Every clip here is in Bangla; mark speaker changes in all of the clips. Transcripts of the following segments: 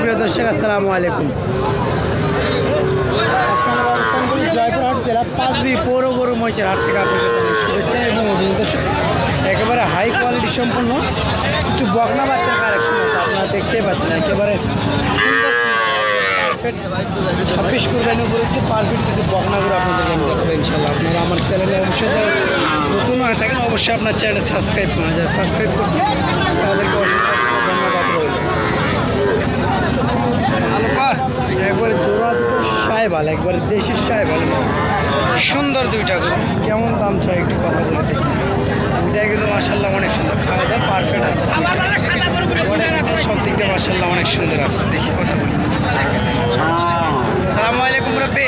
Speaker 1: সুপ্রিয় দর্শক, আসসালামু আলাইকুম। করি থেকে একেবারে হাই কোয়ালিটি সম্পন্ন কিছু বকনা বাচ্চার কালেকশন আছে, আপনারা দেখতেই পাচ্ছেন, একেবারে ছাব্বিশ কোরবানি উপলক্ষে পারফেক্ট কিছু বকনাগুলো আপনাদেরকে আমি দেখাবো ইনশাল্লাহ আপনারা আমার চ্যানেলে অবশ্যই যারা নতুন হয়ে থাকেন, অবশ্যই আপনার চ্যানেল সাবস্ক্রাইব করেন যারা সাবস্ক্রাইব করছেন, তাদেরকে অসংখ্য ধন্যবাদ একবারে জোড়া দুটো সাহেবাল একবারে দেশি সাহেবাল সুন্দর দুইটা গরু। কেমন দাম চাই একটু কথা বলে দেখি। দুইটা কিন্তু মার্শাল্লাহ অনেক সুন্দর। খাওয়া দাওয়া পারফেক্ট আছে। সব দিক দিয়ে মার্শাল্লাহ অনেক সুন্দর আছে। দেখি কথা বলি। সালামু আলাইকুম রব্বি।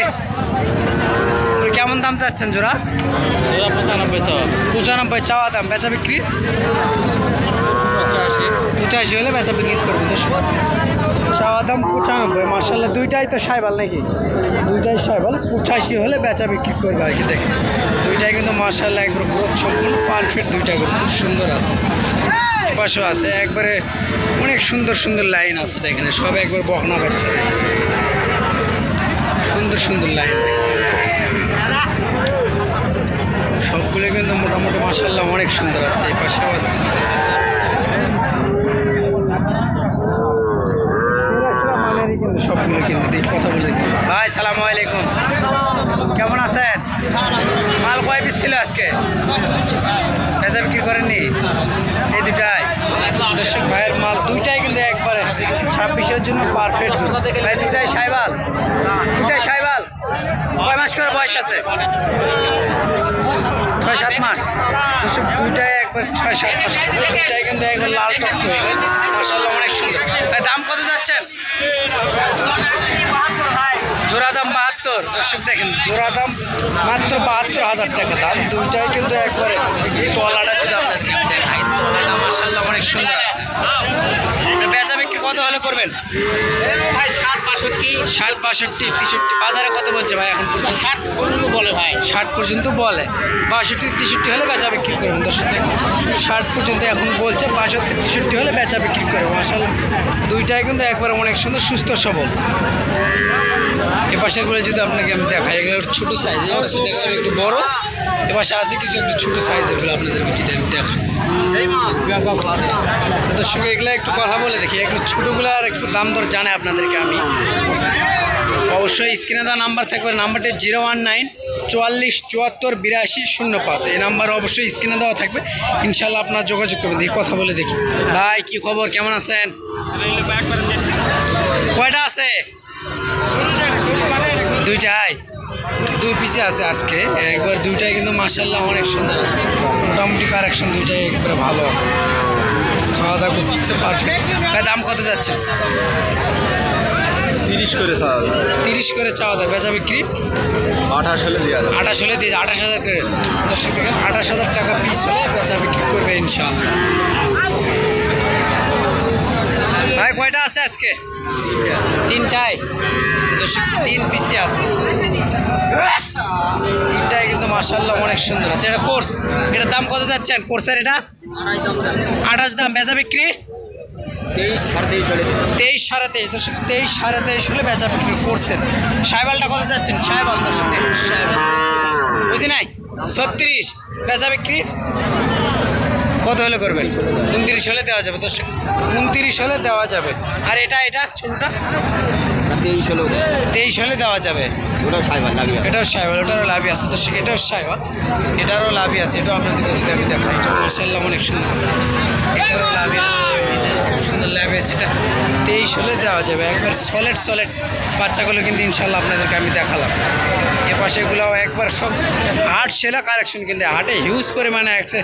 Speaker 1: কেমন দাম চাচ্ছেন জোড়া?
Speaker 2: পঁচানব্বই সো
Speaker 1: পঁচানব্বই চাওয়া দাম। বেচা বিক্রি?
Speaker 2: পঁচাশি।
Speaker 1: পঁচাশি হলে বেচা বিক্রি করবেন দর্শক চাওয়া দাম পঁচানব্বই মার্শাল্লাহ দুইটাই তো সাইবাল নাকি? দুইটাই সাইবাল, পঁচাশি হলে বেচা বিক্রি করবে আর কি, দেখেন। দুইটাই কিন্তু মার্শাল্লাহ একবার গ্রোথ সম্পূর্ণ পারফেক্ট দুইটা গরু, খুব সুন্দর আছে। পাশেও আছে, একবারে অনেক সুন্দর সুন্দর লাইন আছে, দেখেন, সব একবার বকনা বাচ্চা সুন্দর সুন্দর লাইন। সবগুলো কিন্তু মোটামুটি মার্শাল্লাহ অনেক সুন্দর আছে, এই পাশেও আছে মানেরই কিন্তু সবগুলো কিন্তু দেখি কথা বলে দেখি। ভাই সালাম আলাইকুম। কেমন আছেন? মাল কয় পিস ছিল আজকে? পেঁচা বিক্রি করেননি? এই দুটাই। দর্শক ভাইয়ের মাল দুইটাই কিন্তু একবারে ছাব্বিশের জন্য পারফেক্ট ভাই দুটাই সাইবাল। দুটাই সাইবাল। কয় মাস করে বয়স আছে? ছয় সাত মাস। দুইটাই একবার ছয় সাত মাস দুইটায় কিন্তু একবার লাল টক মাসাল্লাহ অনেক সুন্দর। দাম কত যাচ্ছেন জোড়া দাম বাহাত্তর। দর্শক, দেখেন, জোড়া দাম মাত্র বাহাত্তর হাজার টাকা। দাম দুইটায় কিন্তু একবারে তলাটা যদি আপনাদেরকে অনেক সুন্দর আছে। বেচা বিক্রি কত হলে করবেন?
Speaker 2: ভাই ষাট বাষট্টি।
Speaker 1: ষাট বাষট্টি তেষট্টি বাজারে কত বলছে ভাই এখন পর্যন্ত?
Speaker 2: ষাট পর্যন্ত বলে ভাই।
Speaker 1: ষাট পর্যন্ত বলে। বাষট্টি তেষট্টি হলে বেচা বিক্রি করবেন দর্শক ষাট পর্যন্ত এখন বলছে বাষট্টি তেষট্টি হলে বেচা বিক্রি করবে মাসাল দুইটাই কিন্তু একবারে অনেক সুন্দর সুস্থ সবল। এ পাশেরগুলো যদি আপনাকে আমি দেখাই এগুলো ছোটো সাইজ এ পাশে একটু বড়। এ পাশে আছে কিছু একটু ছোটো সাইজেরগুলো আপনাদেরকে যদি আমি দেখাই। দর্শক, এগুলো একটু কথা বলে দেখি। একটু ছোটোগুলো আর একটু দাম দর জানে আপনাদেরকে আমি। অবশ্যই স্ক্রিনে দেওয়া নাম্বার থাকবে, নাম্বারটি জিরো ওয়ান নাইন চুয়াল্লিশ চুয়াত্তর বিরাশি শূন্য পাঁচ। এই নাম্বার অবশ্যই স্ক্রিনে দেওয়া থাকবে। ইনশাল্লাহ আপনার যোগাযোগ করবেন, দেখি, কথা বলে দেখি। ভাই, কি খবর? কেমন আছেন? কয়টা আছে? দুইটাই দুই পিসে আছে আজকে। একবার দুইটাই কিন্তু মার্শাল্লাহ অনেক সুন্দর আছে। মোটামুটি কারেকশন দুইটাই একবারে ভালো আছে। খাওয়া দাওয়া করতেছে পারফেক্ট দাম কত যাচ্ছে?
Speaker 3: তিরিশ করে স্যার
Speaker 1: তিরিশ করে চাওয়া দাও বেচা বিক্রি?
Speaker 3: আঠাশ হলে যাবে
Speaker 1: আঠাশ হলে দিয়ে আঠাশ হাজার করে। দর্শক দেখেন আঠাশ হাজার টাকা পিস হলে বেচা বিক্রি করবে ইনশাল্লাহ ভাই কয়টা আছে আজকে? তিনটায়। দর্শক তিন পিসে আছে। তিনটায় কিন্তু মার্শাল্লাহ অনেক সুন্দর আছে। এটা কোর্স এটার দাম কত যাচ্ছেন কোর্সের এটা? আঠাশ দাম বেচা বিক্রি?
Speaker 3: তেইশ সাড়ে তেইশ
Speaker 1: দর্শক তেইশ সাড়ে তেইশ হলে বেচা বিক্রি করছেন সাইবালটা কত যাচ্ছেন? সাইবাল দর্শক বুঝি নাই? ছত্রিশ বেচা বিক্রি? কত হলে করবেন? উনত্রিশ হলে দেওয়া যাবে দর্শক। উনত্রিশ হলে দেওয়া যাবে। আর এটা এটা ছোটোটা?
Speaker 3: তেইশ হলেও
Speaker 1: তেইশ হলে দেওয়া যাবে।
Speaker 3: ওটাও সাইবার
Speaker 1: এটাও সাইবাল ওটারও লাভই আছে। দর্শক এটাও সাইবাল এটারও লাভই আছে। এটাও আপনাদেরকে যদি আমি দেখাই এটা মার্শাল্লাহ অনেক সুন্দর আছে। এটারও লাভই আছে। সুন্দর লাভ আছে। এটা তেইশ হলে দেওয়া যাবে। একবার সলিড সলিড বাচ্চাগুলো কিন্তু ইনশাল্লাহ আপনাদেরকে আমি দেখালাম। এ পাশেগুলোও একবার সব হাট সেলা কালেকশন কিন্তু। হাটে হিউজ পরিমাণে আছে।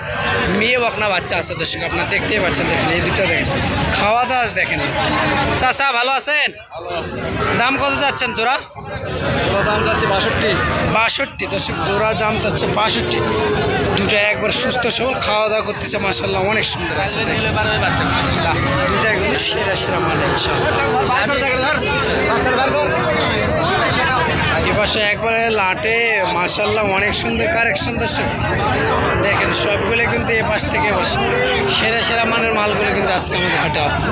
Speaker 1: মেয়ে বকনা বাচ্চা আছে দর্শক আপনারা দেখতেই পাচ্ছেন। দেখেন এই দুটো দেখেন। খাওয়া দাওয়া দেখেন। চাচা ভালো আছেন? দাম কত যাচ্ছেন তোরা
Speaker 3: ওটার দাম যাচ্ছে বাষট্টি।
Speaker 1: বাষট্টি দর্শক জোড়া দাম যাচ্ছে বাষট্টি। দুটো একবার সুস্থ সবল খাওয়া দাওয়া করতেছে মাসাল্লাহ অনেক সুন্দর আছে দুটাই কিন্তু সেরা সেরা মানে এপাশে একবারে লাটে মাসাল্লাহ অনেক সুন্দর কারেকশন দর্শক। দেখেন সবগুলো কিন্তু এ পাশ থেকে বসে সেরা সেরা মানের মালগুলো কিন্তু আজকে আমাদের হাটে আছে।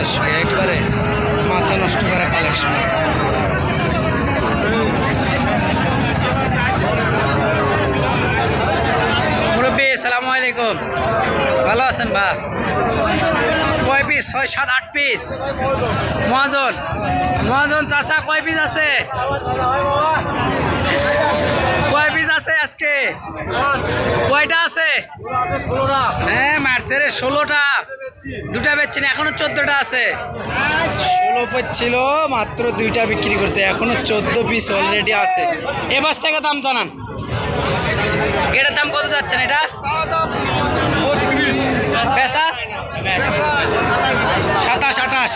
Speaker 1: একবারে মাথা নষ্ট করা কালেকশন আছে। মুরব্বী, সালাম আলাইকুম। ভালো আছেন বা? কয় পিস ছয়, সাত, আট পিস মহাজন মহাজন চাষা কয় পিস আছে? কয় পিস আছে আজকে? কয়টা আছে? হ্যাঁ মার্চের ষোলোটা। দুটা বেচছেন এখনও চোদ্দটা আছে। ষোলো পিস ছিল মাত্র দুইটা বিক্রি করছে এখনও চোদ্দ পিস অলরেডি আছে। এ বাস থেকে দাম জানান। এটার দাম কত যাচ্ছেন এটা? পেশা সাতাশ আঠাশ।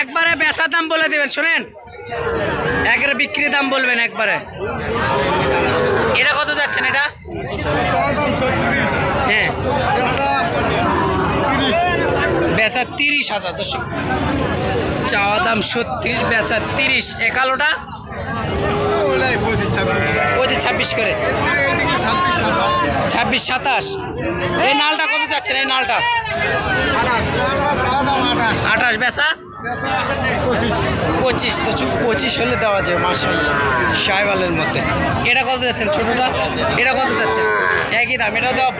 Speaker 1: একবারে বেচা দাম বলে দেবেন শোনেন। একবারে বিক্রি দাম বলবেন একবারে। এটা হ্যাঁ বেচা তিরিশ হাজার দর্শক চাওয়া দাম সত্তিরিশ বেচা তিরিশ, একালোটা পঁচিশ ছাব্বিশ করে। ছাব্বিশ সাতাশ। এই নালটা কত যাচ্ছেন এই নালটা? আঠাশ বেচা? পঁচিশ। তো পঁচিশ হলে দেওয়া যায় মার্শাল্লাহ সাহেবালের মধ্যে। এটা কত যাচ্ছেন ছোটোটা এটা কত যাচ্ছে? একই দাম এটা দাও।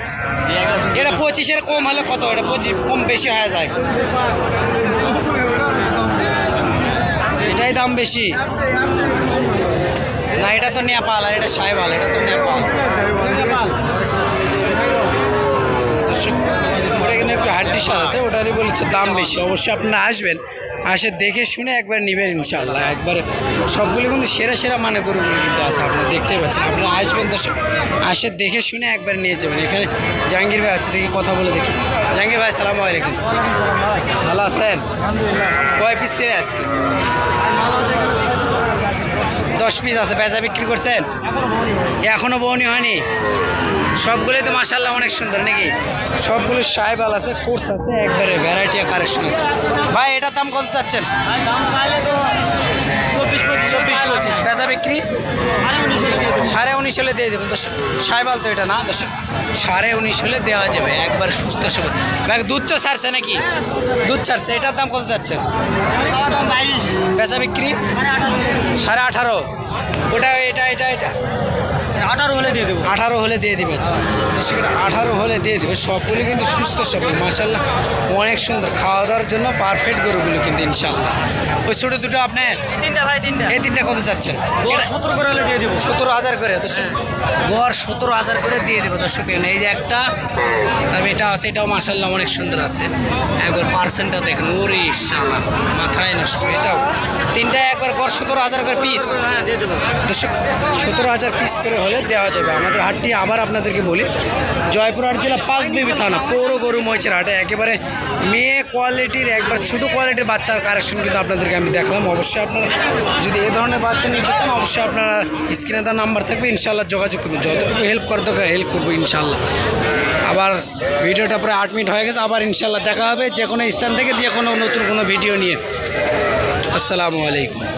Speaker 1: এটা পঁচিশের কম হলে কত এটা পঁচিশ কম বেশি হয়ে যায়। এটাই দাম বেশি। না এটা তো নেপাল আর এটা সাহেবাল এটা তো নেপাল। দর্শক, একটু হাড্ডি সার আছে ওটারই বলেছে দাম বেশি। অবশ্যই আপনারা আসবেন। আসে দেখে শুনে একবার নেবেন ইনশাল্লাহ একবারে সবগুলো কিন্তু সেরা সেরা মানে গরুগুলো কিন্তু আছে আপনারা দেখতেই পাচ্ছেন। আপনারা আসবেন দর্শক আসে দেখে শুনে একবার নিয়ে যাবেন। এখানে জাহাঙ্গীর ভাই আছে, দেখি কথা বলে দেখি। জাহাঙ্গীর ভাই সালামু আলাইকুম। ভালো আছেন? কয় পিস ছেড়ে আজকে? দশ পিস আছে, বেচা বিক্রি করছেন? এখনও বউনি হয়নি? সবগুলোই তো মাসাল্লাহ অনেক সুন্দর নাকি? সবগুলো সাহেবাল আছে, কোর্স আছে, একবারে ভ্যারাইটি কালেকশন আছে। ভাই, এটার দাম কত চাচ্ছেন চব্বিশ পঁচিশ বেচা বিক্রি? সাড়ে উনিশ হলে দিয়ে দেবেন দর্শক সাহেবাল তো এটা না দর্শক সাড়ে উনিশ হলে দেওয়া যাবে। একবার সুস্থ সবল। ভাই দুধ তো ছাড়ছে নাকি? দুধ ছাড়ছে। এটার দাম কত চাচ্ছেন বেচা বিক্রি? সাড়ে আঠারো। ওটা এটা এটা এটা।
Speaker 2: আঠারো হলে দিয়ে দেবো।
Speaker 1: আঠারো হলে দিয়ে দিবেন সেটা আঠারো হলে দিয়ে দেবে। সবগুলি কিন্তু সুস্থ সবল মাসাল্লাহ অনেক সুন্দর। খাওয়া দাওয়ার জন্য পারফেক্ট গরুগুলো কিন্তু ইনশাল্লাহ ওই ছোটো দুটো আপনার?
Speaker 2: তিনটা ভাই তিনটা।
Speaker 1: এই তিনটা কত চাচ্ছেন
Speaker 2: সতেরো করে হলে দিয়ে দেবো।
Speaker 1: সতেরো হাজার করে। দর্শক গড় সতেরো হাজার করে দিয়ে দেবো দর্শক এই যে একটা তারপরে এটা আছে এটাও মাসাল্লাহ অনেক সুন্দর আছে। একবার পার্সেন্টটা দেখুন। ওরে মাথায় নষ্ট। এটাও তিনটা একবার গড় সতেরো হাজার করে পিস সতেরো হাজার পিস করে হলে দেওয়া যাবে। আমাদের হাটটি আবার আপনাদেরকে বলি জয়পুরহাট জেলা পাঁচ বিবি থানা, পৌর গরু মহিষের হাটে। একেবারে মেয়ে কোয়ালিটির একবার ছোটো কোয়ালিটির বাচ্চার কারেকশন কিন্তু আপনাদেরকে আমি দেখলাম। অবশ্যই আপনারা যদি এ ধরনের বাচ্চা নিতে চান, অবশ্যই আপনারা স্ক্রিনে তার নাম্বার থাকবে। ইনশাল্লাহ যোগাযোগ করবেন। যতটুকু হেল্প করতে হবে হেল্প করব ইনশাল্লাহ আবার ভিডিওটা প্রায় আট মিনিট হয়ে গেছে। আবার ইনশাল্লাহ দেখা হবে যে কোনো স্থান থেকে যে কোনো নতুন কোনো ভিডিও নিয়ে। আসসালামু আলাইকুম।